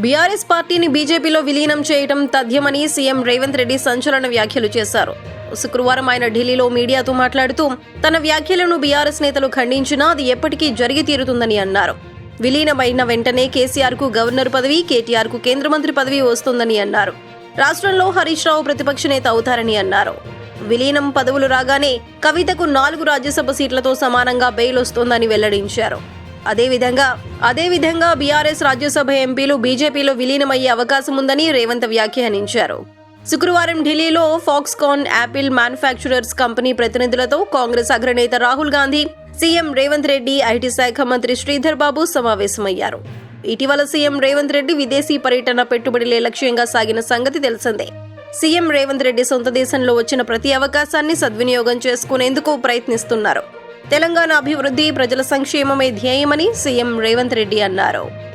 BRS పార్టీని బీజేపీలో విలీనం చేయడం తథ్యమని సీఎం రేవంత్ రెడ్డి సంచలన వ్యాఖ్యలు చేశారు. శుక్రవారం ఆయన ఢిల్లీలో మీడియాతో మాట్లాడుతూ తన వ్యాఖ్యలను బీఆర్ఎస్ నేతలు ఖండించినా అది ఎప్పటికీ జరిగి తీరుతుందని అన్నారు. విలీనమైన వెంటనే కేసీఆర్కు గవర్నర్ పదవి కేటీఆర్కు కేంద్ర మంత్రి పదవి వస్తుందని అన్నారు. రాష్ట్రంలో హరీష్ రావు ప్రతిపక్ష నేత అవుతారని అన్నారు. విలీనం పదవులు రాగానే కవితకు నాలుగు రాజ్యసభ సీట్లతో సమానంగా బెయిల్ వస్తోందని వెల్లడించారు. అదేవిధంగా అదేవిధంగా బీఆర్ఎస్ రాజ్యసభ ఎంపీలు బీజేపీలో విలీనమయ్యే అవకాశం ఉందని రేవంత్ వ్యాఖ్యానించారు. శుక్రవారం ఢిల్లీలో ఫాక్స్కాన్ యాపిల్ మ్యానుఫ్యాక్చరర్స్ కంపెనీ ప్రతినిధులతో కాంగ్రెస్ అగ్రనేత రాహుల్ గాంధీ సీఎం రేవంత్ రెడ్డి ఐటీ శాఖ మంత్రి శ్రీధర్ బాబు సమావేశమయ్యారు. ఇటీవల సీఎం రేవంత్ రెడ్డి విదేశీ పర్యటన పెట్టుబడులే లక్ష్యంగా సాగిన సంగతి తెలిసిందే. సీఎం రేవంత్ రెడ్డి సొంత దేశంలో వచ్చిన ప్రతి అవకాశాన్ని సద్వినియోగం చేసుకునేందుకు ప్రయత్నిస్తున్నారు. తెలంగాణ అభివృద్ధి ప్రజల సంక్షేమమే ధ్యేయమని సీఎం రేవంత్ రెడ్డి అన్నారు.